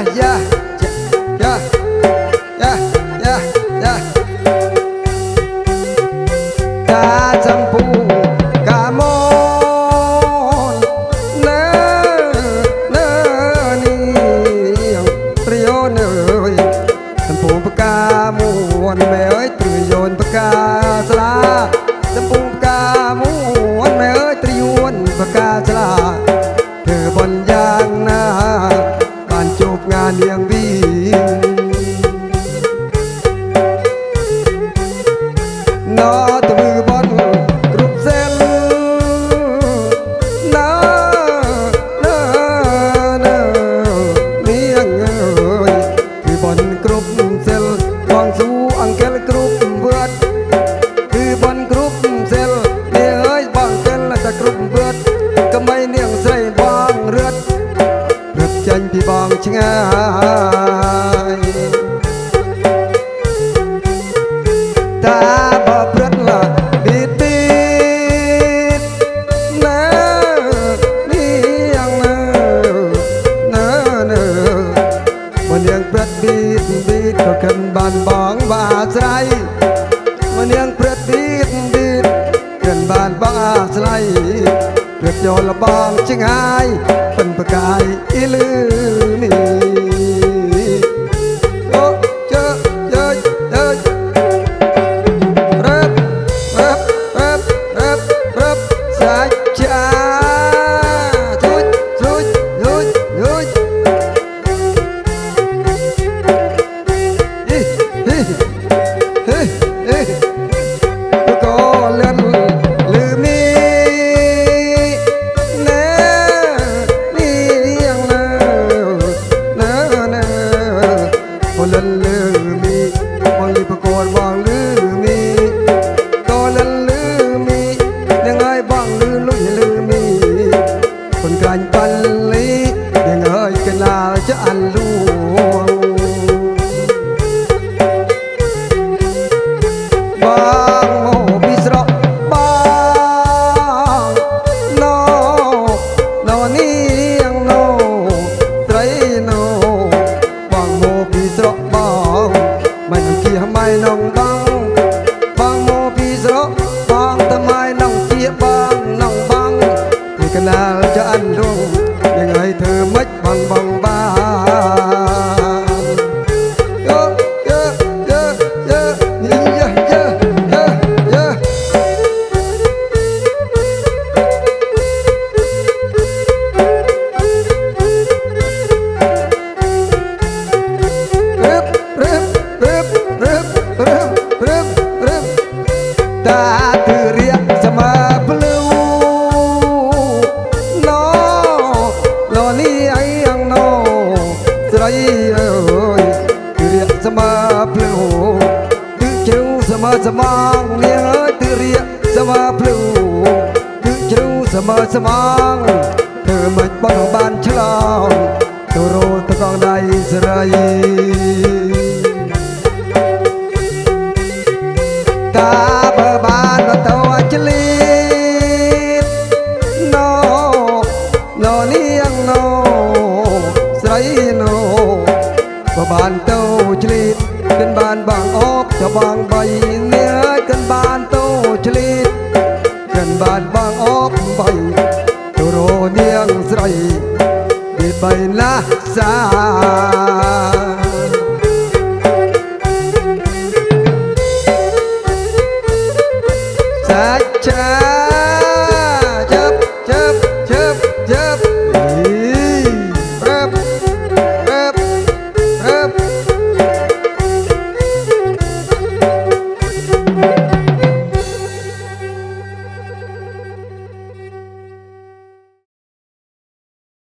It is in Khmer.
yeah, yeah, yeah, yeah, yeah, yeah. កាចំពូកាមននៅនៅនេះព្រីអូនអើយចំពូបកាមួនមែអើយព្រីអូនបកាស្លាចំពូបកាមួនមែអើយត្រីអូនបកាស្លា បងបាស្រ័យមនាងព្រឹកទីទីកិនបានបងអាស្រ័យព្រឹកចូលលបងចង្ហាយពិនប្រកា បងលីប្រកួតបងលឺមីក៏លិនលឺមីនឹងឲ្យបងលឺលុយលឺមីคนក្រាញ់បាល់លីនឹងឲ្យកណាលចាអលួង ពី យទិរិយសមាភ្លឺគឺជ្រៅសមាសមងនាងអើយទិរិយសមាភ្លឺគឺជ្រៅសមាសមងធ្វើមិនបនបានឆ្លងទៅរោតកងដៃស្រី បើបានទៅឆ្លីតគិនបានបងអបចបងបីនាងអើយគិនបានទៅឆ្លីតគិនបាន